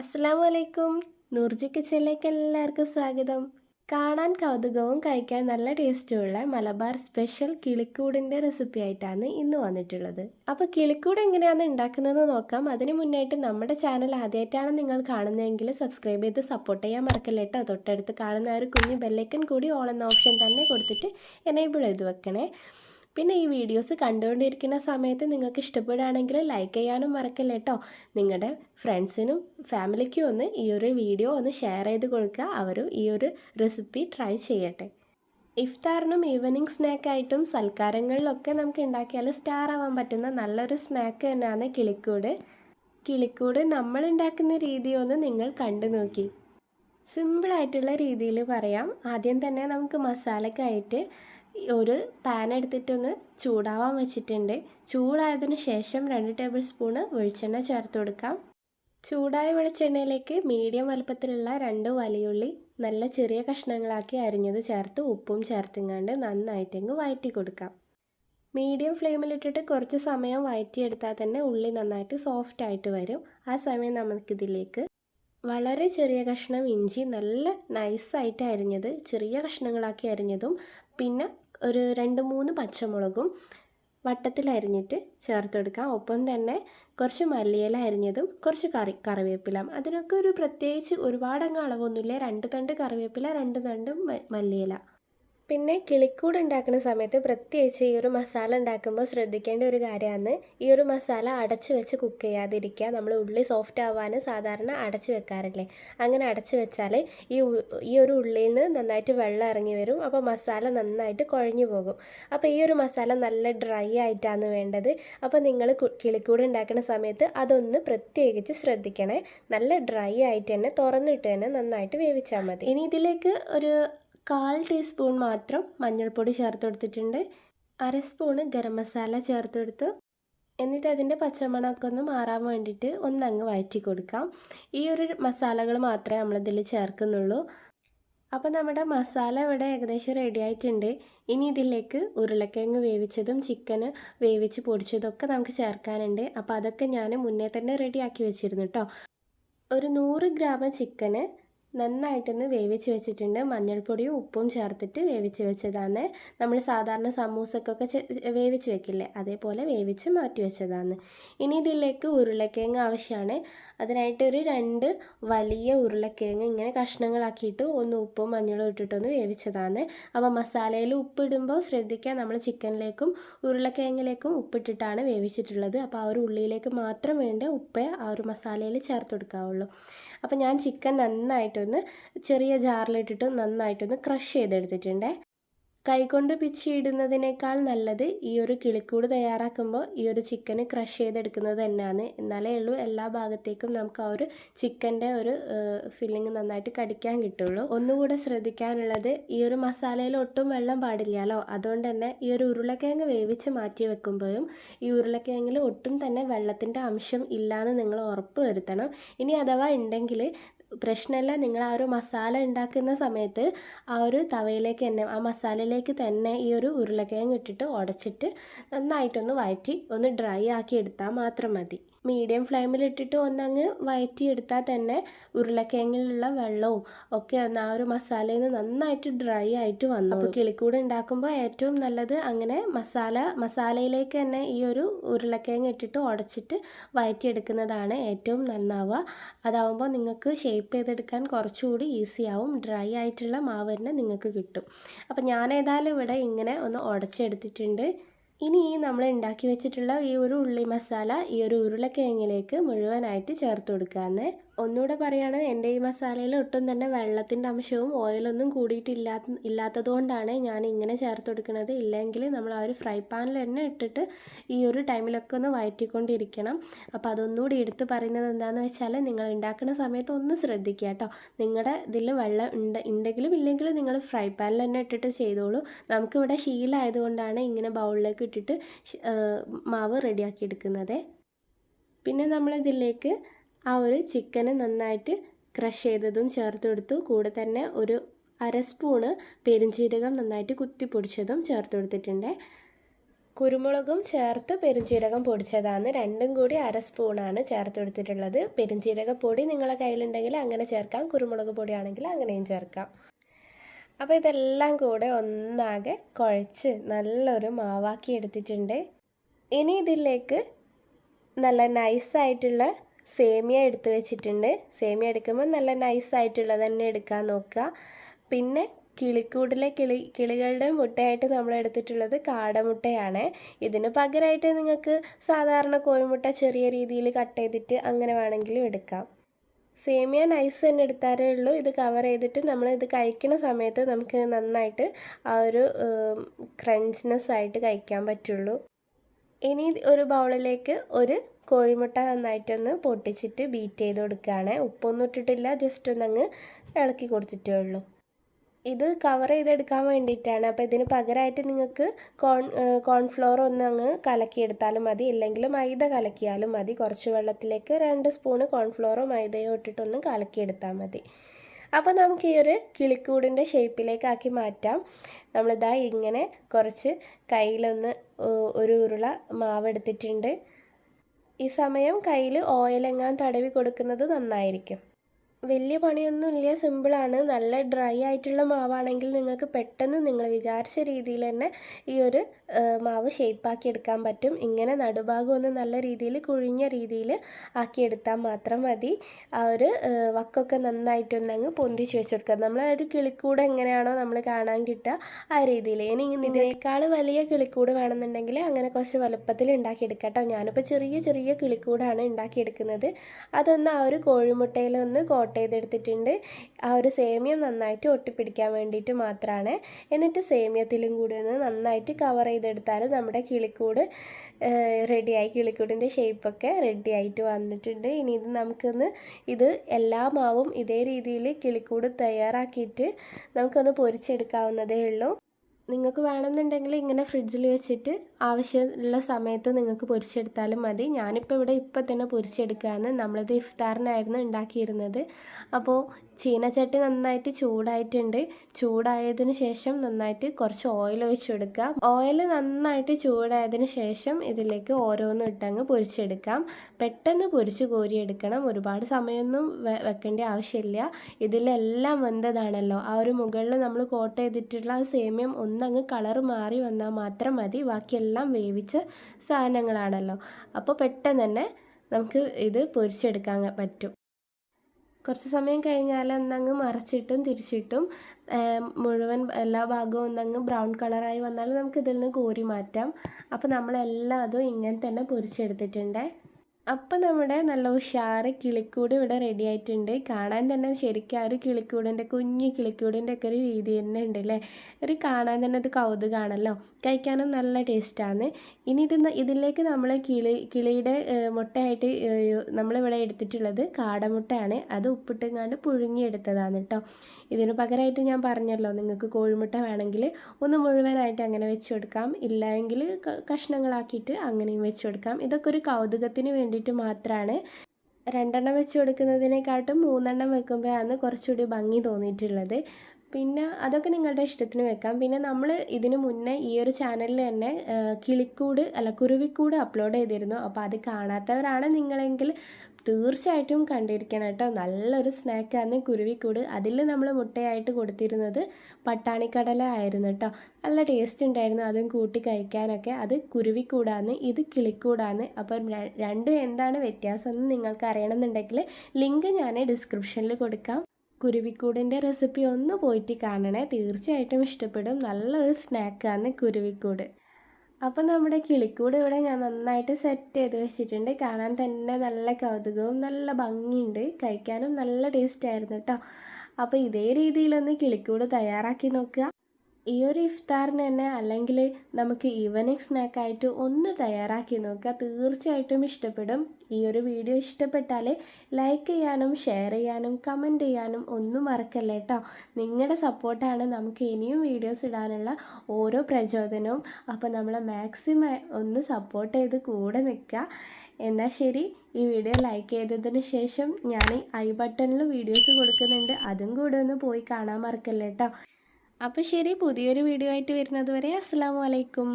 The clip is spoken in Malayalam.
അസ്സാം വലൈക്കും നൂർജി കിച്ചണിലേക്ക് എല്ലാവർക്കും സ്വാഗതം. കാണാൻ കൗതുകവും കഴിക്കാൻ നല്ല ടേസ്റ്റുമുള്ള മലബാർ സ്പെഷ്യൽ കിളിക്കൂടിന്റെ റെസിപ്പി ആയിട്ടാണ് ഇന്ന് വന്നിട്ടുള്ളത്. അപ്പോൾ കിളിക്കൂട് എങ്ങനെയാണ് ഉണ്ടാക്കുന്നതെന്ന് നോക്കാം. അതിന് മുന്നായിട്ട് നമ്മുടെ ചാനൽ ആദ്യമായിട്ടാണ് നിങ്ങൾ കാണുന്നതെങ്കിൽ സബ്സ്ക്രൈബ് ചെയ്ത് സപ്പോർട്ട് ചെയ്യാൻ മറക്കല്ല കേട്ടോ തൊട്ടടുത്ത് കാണുന്ന ഒരു കുഞ്ഞു ബെല്ലൈക്കൻ കൂടി ഓൺ എന്ന ഓപ്ഷൻ തന്നെ കൊടുത്തിട്ട് എനേബിൾ ചെയ്ത് വെക്കണേ. പിന്നെ ഈ വീഡിയോസ് കണ്ടുകൊണ്ടിരിക്കുന്ന സമയത്ത് നിങ്ങൾക്ക് ഇഷ്ടപ്പെടുകയാണെങ്കിൽ ലൈക്ക് ചെയ്യാനും മറക്കല്ല കേട്ടോ നിങ്ങളുടെ ഫ്രണ്ട്സിനും ഫാമിലിക്കും ഒന്ന് ഈ ഒരു വീഡിയോ ഒന്ന് ഷെയർ ചെയ്ത് കൊടുക്കുക. അവരും ഈ ഒരു റെസിപ്പി ട്രൈ ചെയ്യട്ടെ. ഇഫ്താറിനും ഈവനിങ് സ്നാക്കായിട്ടും സൽക്കാരങ്ങളിലൊക്കെ നമുക്ക് ഉണ്ടാക്കിയാൽ സ്റ്റാർ ആവാൻ പറ്റുന്ന നല്ലൊരു സ്നാക്ക് തന്നെയാണ് കിളിക്കൂട്. കിളിക്കൂട് നമ്മൾ ഉണ്ടാക്കുന്ന രീതി ഒന്ന് നിങ്ങൾ കണ്ടു നോക്കി. സിമ്പിളായിട്ടുള്ള രീതിയിൽ പറയാം. ആദ്യം തന്നെ നമുക്ക് മസാലക്കായിട്ട് ഒരു പാൻ എടുത്തിട്ടൊന്ന് ചൂടാവാൻ വെച്ചിട്ടുണ്ട്. ചൂടായതിന് ശേഷം രണ്ട് ടേബിൾ സ്പൂണ് വെളിച്ചെണ്ണ ചേർത്ത് കൊടുക്കാം. ചൂടായ വെളിച്ചെണ്ണയിലേക്ക് മീഡിയം വലുപ്പത്തിലുള്ള രണ്ട് വലിയുള്ളി നല്ല ചെറിയ കഷ്ണങ്ങളാക്കി അരിഞ്ഞത് ചേർത്ത് ഉപ്പും ചേർത്തിങ്ങാണ്ട് നന്നായിട്ടെങ്ങ് വഴറ്റി കൊടുക്കാം. മീഡിയം ഫ്ലെയിമിലിട്ടിട്ട് കുറച്ച് സമയം വഴറ്റിയെടുത്താൽ തന്നെ ഉള്ളി നന്നായിട്ട് സോഫ്റ്റ് ആയിട്ട് വരും. ആ സമയം നമുക്കിതിലേക്ക് വളരെ ചെറിയ കഷ്ണം ഇഞ്ചി നല്ല നൈസായിട്ട് അരിഞ്ഞത് ചെറിയ കഷ്ണങ്ങളാക്കി അരിഞ്ഞതും പിന്നെ ഒരു രണ്ട് മൂന്ന് പച്ചമുളകും വട്ടത്തിൽ അരിഞ്ഞിട്ട് ചേർത്ത് കൊടുക്കാം ഒപ്പം തന്നെ കുറച്ച് മല്ലിയില അരിഞ്ഞതും കുറച്ച് കറി കറിവേപ്പില. അതിനൊക്കെ ഒരു പ്രത്യേകിച്ച് ഒരുപാടങ്ങ് അളവൊന്നുമില്ല. രണ്ട് തണ്ട് കറിവേപ്പില രണ്ട് തണ്ട് മല്ലിയില. പിന്നെ കിളിക്കൂട് ഉണ്ടാക്കുന്ന സമയത്ത് പ്രത്യേകിച്ച് ഈ ഒരു മസാല ഉണ്ടാക്കുമ്പോൾ ശ്രദ്ധിക്കേണ്ട ഒരു കാര്യമാണ് ഈ ഒരു മസാല അടച്ചു വെച്ച് കുക്ക് ചെയ്യാതിരിക്കുക. നമ്മൾ ഉള്ളി സോഫ്റ്റ് ആവാൻ സാധാരണ അടച്ചു വെക്കാറില്ലേ? അങ്ങനെ അടച്ചു വെച്ചാൽ ഈ ഈ ഒരു ഉള്ളിയിൽ നിന്ന് നന്നായിട്ട് വെള്ളം ഇറങ്ങി വരും. അപ്പോൾ മസാല നന്നായിട്ട് കുഴഞ്ഞു പോകും. അപ്പോൾ ഈ ഒരു മസാല നല്ല ഡ്രൈ ആയിട്ടാണ് വേണ്ടത്. അപ്പോൾ നിങ്ങൾ കിളിക്കൂട് ഉണ്ടാക്കുന്ന സമയത്ത് അതൊന്ന് പ്രത്യേകിച്ച് ശ്രദ്ധിക്കണേ. നല്ല ഡ്രൈ ആയിട്ട് തന്നെ തുറന്നിട്ട് തന്നെ നന്നായിട്ട് വേവിച്ചാൽ മതി. ഇനി ഇതിലേക്ക് ഒരു കാൽ ടീസ്പൂൺ മാത്രം മഞ്ഞൾപ്പൊടി ചേർത്ത് കൊടുത്തിട്ടുണ്ട് അര സ്പൂണ് ഗരം മസാല ചേർത്ത് കൊടുത്തു എന്നിട്ട് അതിന്റെ പച്ചമണമൊക്കെ ഒന്ന് മാറാൻ വേണ്ടിയിട്ട് ഒന്നങ്ങ് വഴറ്റി കൊടുക്കാം. ഈ ഒരു മസാലകൾ മാത്രമേ നമ്മളിതിൽ ചേർക്കുന്നുള്ളൂ. അപ്പോൾ നമ്മുടെ മസാല ഇവിടെ ഏകദേശം റെഡി ആയിട്ടുണ്ട്. ഇനി ഇതിലേക്ക് ഉരുളക്കിഴങ്ങ് വേവിച്ചതും ചിക്കന് വേവിച്ച് പൊടിച്ചതൊക്കെ നമുക്ക് ചേർക്കാനുണ്ട്. അപ്പോൾ അതൊക്കെ ഞാൻ മുന്നേ തന്നെ റെഡിയാക്കി വെച്ചിരുന്നു കേട്ടോ. ഒരു നൂറ് ഗ്രാം ചിക്കന് നന്നായിട്ടൊന്ന് വേവിച്ച് വെച്ചിട്ടുണ്ട്. മഞ്ഞൾപ്പൊടിയും ഉപ്പും ചേർത്തിട്ട് വേവിച്ച് വെച്ചതാണ്. നമ്മൾ സാധാരണ സമൂസക്കൊക്കെ വേവിച്ച് വെക്കില്ലേ? അതേപോലെ വേവിച്ച് മാറ്റി വെച്ചതാണ്. ഇനി ഇതിലേക്ക് ഉരുളക്കിഴങ്ങ് ആവശ്യമാണ് അതിനായിട്ട് ഒരു രണ്ട് വലിയ ഉരുളക്കിഴങ്ങ് ഇങ്ങനെ കഷ്ണങ്ങളാക്കിയിട്ട് ഒന്ന് ഉപ്പും മഞ്ഞളും ഇട്ടിട്ടൊന്ന് വേവിച്ചതാണ്. അപ്പോൾ മസാലയിൽ ഉപ്പിടുമ്പോൾ ശ്രദ്ധിക്കുക നമ്മൾ ചിക്കനിലേക്കും ഉരുളക്കിഴങ്ങിലേക്കും ഉപ്പിട്ടിട്ടാണ് വേവിച്ചിട്ടുള്ളത്. അപ്പോൾ ആ ഒരു ഉള്ളിയിലേക്ക് മാത്രം വേണ്ട ഉപ്പ് ആ ഒരു മസാലയിൽ ചേർത്ത് കൊടുക്കാവുള്ളൂ. അപ്പോൾ ഞാൻ ചിക്കൻ നന്നായിട്ടൊന്ന് ചെറിയ ജാറിലിട്ടിട്ട് നന്നായിട്ടൊന്ന് ക്രഷ് ചെയ്തെടുത്തിട്ടുണ്ട്. കൈകൊണ്ട് പിച്ചിയിടുന്നതിനേക്കാൾ നല്ലത് ഈ ഒരു കിളിക്കൂട് തയ്യാറാക്കുമ്പോൾ ഈ ഒരു ചിക്കന് ക്രഷ് ചെയ്തെടുക്കുന്നത് തന്നെയാണ് എന്നാലേ ഉള്ളൂ എല്ലാ ഭാഗത്തേക്കും നമുക്ക് ആ ഒരു ചിക്കന്റെ ഒരു ഫില്ലിങ് നന്നായിട്ട് കടിക്കാൻ കിട്ടുള്ളൂ. ഒന്നുകൂടെ ശ്രദ്ധിക്കാനുള്ളത് ഈ ഒരു മസാലയിൽ ഒട്ടും വെള്ളം പാടില്ലല്ലോ. അതുകൊണ്ട് തന്നെ ഈ ഒരു ഉരുളക്കിഴങ്ങ് വേവിച്ച് മാറ്റി വെക്കുമ്പോഴും ഈ ഉരുളക്കിഴങ്ങിൽ ഒട്ടും തന്നെ വെള്ളത്തിന്റെ അംശം ഇല്ലയെന്ന് നിങ്ങൾ ഉറപ്പ് വരുത്തണം. ഇനി അഥവാ ഉണ്ടെങ്കിൽ പ്രശ്നമല്ല. നിങ്ങൾ ആ ഒരു മസാല ഉണ്ടാക്കുന്ന സമയത്ത് ആ ഒരു തവയിലേക്ക് തന്നെ ആ മസാലയിലേക്ക് തന്നെ ഈ ഒരു ഉരുളക്കിഴങ്ങ് ഇട്ടിട്ട് ഉടച്ചിട്ട് നന്നായിട്ടൊന്ന് വഴറ്റി ഒന്ന് ഡ്രൈ ആക്കി എടുത്താൽ മാത്രം മതി. മീഡിയം ഫ്ലെയിമിലിട്ടിട്ട് ഒന്നങ്ങ് വയറ്റിയെടുത്താൽ തന്നെ ഉരുളക്കിഴങ്ങിലുള്ള വെള്ളവും ഒക്കെ ഒന്ന് ആ ഒരു മസാലയിൽ നിന്ന് നന്നായിട്ട് ഡ്രൈ ആയിട്ട് വന്നു അപ്പോൾ കിളിക്കൂട് ഉണ്ടാക്കുമ്പോൾ ഏറ്റവും നല്ലത് അങ്ങനെ മസാല മസാലയിലേക്ക് തന്നെ ഈ ഒരു ഉരുളക്കിഴങ്ങ് ഇട്ടിട്ട് ഉടച്ചിട്ട് വയറ്റിയെടുക്കുന്നതാണ് ഏറ്റവും നന്നാവുക. അതാവുമ്പോൾ നിങ്ങൾക്ക് ഷേപ്പ് ചെയ്തെടുക്കാൻ കുറച്ചുകൂടി ഈസി ആവും. ഡ്രൈ ആയിട്ടുള്ള മാവ് തന്നെ നിങ്ങൾക്ക് കിട്ടും. അപ്പോൾ ഞാൻ ഏതായാലും ഇവിടെ ഇങ്ങനെ ഒന്ന് ഉടച്ചെടുത്തിട്ടുണ്ട്. ഇനി ഈ നമ്മൾ ഉണ്ടാക്കി വെച്ചിട്ടുള്ള ഈ ഒരു ഉള്ളി മസാല ഈ ഒരു ഉരുളക്കിഴങ്ങിലേക്ക് മുഴുവനായിട്ട് ചേർത്ത് കൊടുക്കാമെന്ന് ഒന്നുകൂടെ പറയുകയാണ് എന്റെ ഈ മസാലയിൽ ഒട്ടും തന്നെ വെള്ളത്തിന്റെ അംശവും ഓയിലൊന്നും കൂടിയിട്ടില്ലാത്ത ഇല്ലാത്തതുകൊണ്ടാണ് ഞാൻ ഇങ്ങനെ ചേർത്ത് കൊടുക്കുന്നത്. ഇല്ലെങ്കിൽ നമ്മൾ ആ ഒരു ഫ്രൈ പാനിൽ തന്നെ ഇട്ടിട്ട് ഈ ഒരു ടൈമിലൊക്കെ ഒന്ന് വയറ്റിക്കൊണ്ടിരിക്കണം. അപ്പോൾ അതൊന്നുകൂടി എടുത്ത് പറയുന്നത് എന്താണെന്ന് വെച്ചാൽ നിങ്ങൾ ഉണ്ടാക്കുന്ന സമയത്ത് ഒന്ന് ശ്രദ്ധിക്കുക കേട്ടോ. നിങ്ങളുടെ ഇതിൽ വെള്ളം ഉണ്ട് ഉണ്ടെങ്കിലും ഇല്ലെങ്കിലും നിങ്ങൾ ഫ്രൈ പാനിൽ തന്നെ ഇട്ടിട്ട് ചെയ്തോളൂ. നമുക്കിവിടെ ശീലമായതുകൊണ്ടാണ് ഇങ്ങനെ ബൗളിലേക്ക് ഇട്ടിട്ട് മാവ് റെഡിയാക്കി എടുക്കുന്നത്. പിന്നെ നമ്മളിതിലേക്ക് ആ ഒരു ചിക്കന് നന്നായിട്ട് ക്രഷ് ചെയ്തതും ചേർത്ത് കൊടുത്തു കൂടെ തന്നെ ഒരു അര സ്പൂണ് പെരിഞ്ചീരകം നന്നായിട്ട് കുത്തി പൊടിച്ചതും ചേർത്ത് കൊടുത്തിട്ടുണ്ട് കുരുമുളകും ചേർത്ത് പെരുംജീരകം പൊടിച്ചതാണ്. രണ്ടും കൂടി അര സ്പൂണാണ് ചേർത്ത് കൊടുത്തിട്ടുള്ളത് പെരുംജീരക പൊടി നിങ്ങളെ കയ്യിലുണ്ടെങ്കിൽ അങ്ങനെ ചേർക്കാം. കുരുമുളക് പൊടി ആണെങ്കിൽ അങ്ങനെയും ചേർക്കാം. അപ്പോൾ ഇതെല്ലാം കൂടെ ഒന്നാകെ കുഴച്ച് നല്ലൊരു മാവാക്കി എടുത്തിട്ടുണ്ട്. ഇനി ഇതിലേക്ക് നല്ല നൈസായിട്ടുള്ള സേമിയ എടുത്ത് വെച്ചിട്ടുണ്ട്. സേമിയ എടുക്കുമ്പോൾ നല്ല നൈസായിട്ടുള്ളത് തന്നെ എടുക്കാൻ നോക്കുക. പിന്നെ കിളിക്കൂടിലെ കിളി കിളികളുടെ മുട്ടയായിട്ട് നമ്മൾ എടുത്തിട്ടുള്ളത് കാടമുട്ടയാണ്. ഇതിന് പകരമായിട്ട് നിങ്ങൾക്ക് സാധാരണ കോഴിമുട്ട ചെറിയ രീതിയിൽ കട്ട് ചെയ്തിട്ട് അങ്ങനെ വേണമെങ്കിലും എടുക്കാം. സേമിയ നൈസ് തന്നെ എടുത്താലേ ഉള്ളൂ. ഇത് കവർ ചെയ്തിട്ട് നമ്മൾ ഇത് കഴിക്കുന്ന സമയത്ത് നമുക്ക് നന്നായിട്ട് ആ ഒരു ക്രഞ്ച്നെസ് ആയിട്ട് കഴിക്കാൻ പറ്റുള്ളൂ. ഇനി ഒരു ബൗളിലേക്ക് ഒരു കോഴിമുട്ട നന്നായിട്ടൊന്ന് പൊട്ടിച്ചിട്ട് ബീറ്റ് ചെയ്ത് കൊടുക്കുകയാണ്. ഉപ്പൊന്നും ഇട്ടിട്ടില്ല ജസ്റ്റ് ഒന്ന് അങ്ങ് ഇളക്കി കൊടുത്തിട്ടേ ഉള്ളൂ. ഇത് കവർ ചെയ്തെടുക്കാൻ വേണ്ടിയിട്ടാണ്. അപ്പോൾ ഇതിന് പകരമായിട്ട് നിങ്ങൾക്ക് കോൺ കോൺഫ്ലോർ ഒന്ന് അങ്ങ് കലക്കിയെടുത്താലും മതി. ഇല്ലെങ്കിൽ മൈദ കലക്കിയാലും മതി. കുറച്ച് വെള്ളത്തിലേക്ക് രണ്ട് സ്പൂണ് കോൺഫ്ലോറോ മൈദയോ ഇട്ടിട്ടൊന്ന് കലക്കിയെടുത്താൽ മതി. അപ്പോൾ നമുക്ക് ഈ ഒരു കിളിക്കൂടിന്റെ ഷേപ്പിലേക്കാക്കി മാറ്റാം. നമ്മളിതാ ഇങ്ങനെ കുറച്ച് കയ്യിലൊന്ന് ഒരു ഉരുള മാവ് എടുത്തിട്ടുണ്ട് ഈ സമയം കയ്യിൽ ഓയിലെങ്ങാൻ തടവി കൊടുക്കുന്നത് നന്നായിരിക്കും. വലിയ പണിയൊന്നുമില്ല സിമ്പിളാണ്. നല്ല ഡ്രൈ ആയിട്ടുള്ള മാവാണെങ്കിൽ നിങ്ങൾക്ക് പെട്ടെന്ന് നിങ്ങൾ വിചാരിച്ച രീതിയിൽ തന്നെ ഈ ഒരു മാവ് ഷേപ്പാക്കി എടുക്കാൻ പറ്റും. ഇങ്ങനെ നടുഭാഗം ഒന്ന് നല്ല രീതിയിൽ കുഴിഞ്ഞ രീതിയിൽ ആക്കിയെടുത്താൽ മാത്രം മതി. ആ ഒരു വക്കൊക്കെ നന്നായിട്ടൊന്ന് അങ്ങ് പൊന്തിച്ച് വെച്ച് കൊടുക്കുക നമ്മൾ ആ ഒരു കിളിക്കൂട് എങ്ങനെയാണോ നമ്മൾ കാണാൻ കിട്ടുക ആ രീതിയിൽ. ഇനി ഇതിനേക്കാൾ വലിയ കിളിക്കൂട് വേണമെന്നുണ്ടെങ്കിൽ അങ്ങനെ കുറച്ച് വലുപ്പത്തിൽ ഉണ്ടാക്കിയെടുക്കാം കേട്ടോ. ഞാനിപ്പോൾ ചെറിയ ചെറിയ കിളിക്കൂടാണ് ഉണ്ടാക്കിയെടുക്കുന്നത് അതൊന്ന് ആ ഒരു കോഴിമുട്ടയിലൊന്ന് കോട്ട ചെയ്തെടുത്തിട്ടുണ്ട്. ആ ഒരു സേമിയം നന്നായിട്ട് ഒട്ടിപ്പിടിക്കാൻ വേണ്ടിയിട്ട് മാത്രമാണ് എന്നിട്ട് സേമിയത്തിലും കൂടി ഒന്ന് നന്നായിട്ട് കവർ ചെയ്തെടുത്താൽ നമ്മുടെ കിളിക്കൂട് റെഡിയായി കിളിക്കൂടിന്റെ ഷേപ്പൊക്കെ റെഡി ആയിട്ട് വന്നിട്ടുണ്ട്. ഇനി ഇത് നമുക്കൊന്ന് ഇത് എല്ലാ മാവും ഇതേ രീതിയിൽ കിളിക്കൂട് തയ്യാറാക്കിയിട്ട് നമുക്കൊന്ന് പൊരിച്ചെടുക്കാവുന്നതേ ഉള്ളൂ. നിങ്ങൾക്ക് വേണമെന്നുണ്ടെങ്കിൽ ഇങ്ങനെ ഫ്രിഡ്ജിൽ വെച്ചിട്ട് ആവശ്യമുള്ള സമയത്ത് നിങ്ങൾക്ക് പൊരിച്ചെടുത്താലും മതി. ഞാനിപ്പോൾ ഇവിടെ ഇപ്പം തന്നെ പൊരിച്ചെടുക്കുകയാണ് നമ്മളിത് ഇഫ്താറിനായിരുന്നു ഉണ്ടാക്കിയിരുന്നത്. അപ്പോൾ ചീനച്ചട്ടി നന്നായിട്ട് ചൂടായിട്ടുണ്ട്. ചൂടായതിനു ശേഷം നന്നായിട്ട് കുറച്ച് ഓയിൽ ഒഴിച്ചെടുക്കാം ഓയിൽ നന്നായിട്ട് ചൂടായതിന് ശേഷം ഇതിലേക്ക് ഓരോന്നും ഇട്ടങ്ങ് പൊരിച്ചെടുക്കാം. പെട്ടെന്ന് പൊരിച്ച് കോരിയെടുക്കണം. ഒരുപാട് സമയമൊന്നും വെക്കേണ്ട ആവശ്യമില്ല. ഇതിലെല്ലാം വെന്തതാണല്ലോ. ആ ഒരു മുകളിൽ നമ്മൾ കോട്ട് ചെയ്തിട്ടുള്ള ആ സേമ്യം ഒന്നങ്ങ് കളർ മാറി വന്നാൽ മാത്രം മതി. ബാക്കിയെല്ലാം വേവിച്ച സാധനങ്ങളാണല്ലോ. അപ്പോൾ പെട്ടെന്ന് തന്നെ നമുക്ക് ഇത് പൊരിച്ചെടുക്കാൻ പറ്റും. കുറച്ച് സമയം കഴിഞ്ഞാൽ ഒന്നങ്ങ് മറച്ചിട്ടും തിരിച്ചിട്ടും മുഴുവൻ എല്ലാ ഭാഗവും ഒന്നങ്ങ് ബ്രൗൺ കളറായി വന്നാൽ നമുക്ക് ഇതിൽ നിന്ന് കോരി മാറ്റാം. അപ്പോൾ നമ്മളെല്ലാം അതും ഇങ്ങനെ തന്നെ പൊരിച്ചെടുത്തിട്ടുണ്ട്. അപ്പം നമ്മുടെ നല്ല ഉഷാറ് കിളിക്കൂട് ഇവിടെ റെഡി ആയിട്ടുണ്ട്. കാണാൻ തന്നെ ശരിക്കും ആ ഒരു കിളിക്കൂടിന്റെ കുഞ്ഞ് കിളിക്കൂടിന്റെ ഒക്കെ ഒരു രീതി തന്നെ ഉണ്ട് അല്ലേ? ഒരു കാണാൻ തന്നെ ഒരു കൗതുകാണല്ലോ? കഴിക്കാനും നല്ല ടേസ്റ്റാണ് ഇനി ഇത് ഇതിലേക്ക് നമ്മൾ കിളി കിളിയുടെ മുട്ടയായിട്ട് നമ്മളിവിടെ എടുത്തിട്ടുള്ളത് കാടമുട്ടയാണ്. അത് ഉപ്പിട്ടെങ്ങാണ്ട് പുഴുങ്ങിയെടുത്തതാണ് കേട്ടോ ഇതിന് പകരമായിട്ട് ഞാൻ പറഞ്ഞല്ലോ നിങ്ങൾക്ക് കോഴിമുട്ട വേണമെങ്കിൽ ഒന്ന് മുഴുവനായിട്ട് അങ്ങനെ വെച്ച് കൊടുക്കാം. ഇല്ലെങ്കിൽ കഷ്ണങ്ങളാക്കിയിട്ട് അങ്ങനെയും വെച്ച് കൊടുക്കാം. ഇതൊക്കെ ഒരു കൗതുകത്തിന് വേണ്ടിയിട്ട് മാത്രമാണ് രണ്ടെണ്ണം വെച്ച് കൊടുക്കുന്നതിനെക്കാട്ടും മൂന്നെണ്ണം വെക്കുമ്പോഴാണ് കുറച്ചുകൂടി ഭംഗി തോന്നിയിട്ടുള്ളത്. പിന്നെ അതൊക്കെ നിങ്ങളുടെ ഇഷ്ടത്തിന് വെക്കാം. പിന്നെ നമ്മൾ ഇതിന് മുന്നേ ഈ ഒരു ചാനലിൽ തന്നെ കിളിക്കൂട് അല്ല കുരുവിക്കൂട് അപ്ലോഡ് ചെയ്തിരുന്നു. അപ്പോൾ അത് കാണാത്തവരാണ് നിങ്ങളെങ്കിൽ തീർച്ചയായിട്ടും കണ്ടിരിക്കണം കേട്ടോ. നല്ലൊരു സ്നാക്കാണ് കുരുവിക്കൂട്. അതിൽ നമ്മൾ മുട്ടയായിട്ട് കൊടുത്തിരുന്നത് പട്ടാണിക്കടല ആയിരുന്നു കേട്ടോ. നല്ല ടേസ്റ്റ് ഉണ്ടായിരുന്നു അതും കൂട്ടി കഴിക്കാനൊക്കെ. അത് കുരുവിക്കൂടാന്ന് ഇത് കിളിക്കൂടാന്ന് അപ്പം രണ്ടും എന്താണ് വ്യത്യാസം എന്ന് നിങ്ങൾക്ക് അറിയണമെന്നുണ്ടെങ്കിൽ ലിങ്ക് ഞാൻ ഡിസ്ക്രിപ്ഷനിൽ കൊടുക്കാം. കുരുവിക്കൂടിന്റെ റെസിപ്പി ഒന്ന് പോയിട്ട് കാണണേ. തീർച്ചയായിട്ടും ഇഷ്ടപ്പെടും. നല്ലൊരു സ്നാക്കാണ് കുരുവിക്കൂട്. അപ്പം നമ്മുടെ കിളിക്കൂട് ഇവിടെ ഞാൻ നന്നായിട്ട് സെറ്റ് ചെയ്ത് വെച്ചിട്ടുണ്ട്. കാണാൻ തന്നെ നല്ല കൗതുകവും നല്ല ഭംഗിയുണ്ട്. കഴിക്കാനും നല്ല ടേസ്റ്റ് ആയിരുന്നു കേട്ടോ അപ്പോൾ ഇതേ രീതിയിലൊന്ന് കിളിക്കൂട് തയ്യാറാക്കി നോക്കുക. ഈ ഒരു ഇഫ്താറിന് തന്നെ അല്ലെങ്കിൽ നമുക്ക് ഈവനിങ് സ്നാക്കായിട്ട് ഒന്ന് തയ്യാറാക്കി നോക്കുക. തീർച്ചയായിട്ടും ഇഷ്ടപ്പെടും. ഈ ഒരു വീഡിയോ ഇഷ്ടപ്പെട്ടാൽ ലൈക്ക് ചെയ്യാനും ഷെയർ ചെയ്യാനും കമന്റ് ചെയ്യാനും ഒന്നും മറക്കല്ലേ കേട്ടോ നിങ്ങളുടെ സപ്പോർട്ടാണ് നമുക്ക് ഇനിയും വീഡിയോസ് ഇടാനുള്ള ഓരോ പ്രചോദനവും. അപ്പോൾ നമ്മളെ മാക്സിമം ഒന്ന് സപ്പോർട്ട് ചെയ്ത് കൂടെ നിൽക്കുക. എന്നാൽ ശരി. ഈ വീഡിയോ ലൈക്ക് ചെയ്തതിന് ശേഷം ഞാൻ ഐ ബട്ടണിൽ വീഡിയോസ് കൊടുക്കുന്നുണ്ട്. അതും കൂടെ ഒന്ന് പോയി കാണാൻ മറക്കല്ലേ കേട്ടോ അപ്പോൾ ശരി പുതിയൊരു വീഡിയോ ആയിട്ട് വരുന്നത് വരെ അസ്സാം വലൈക്കും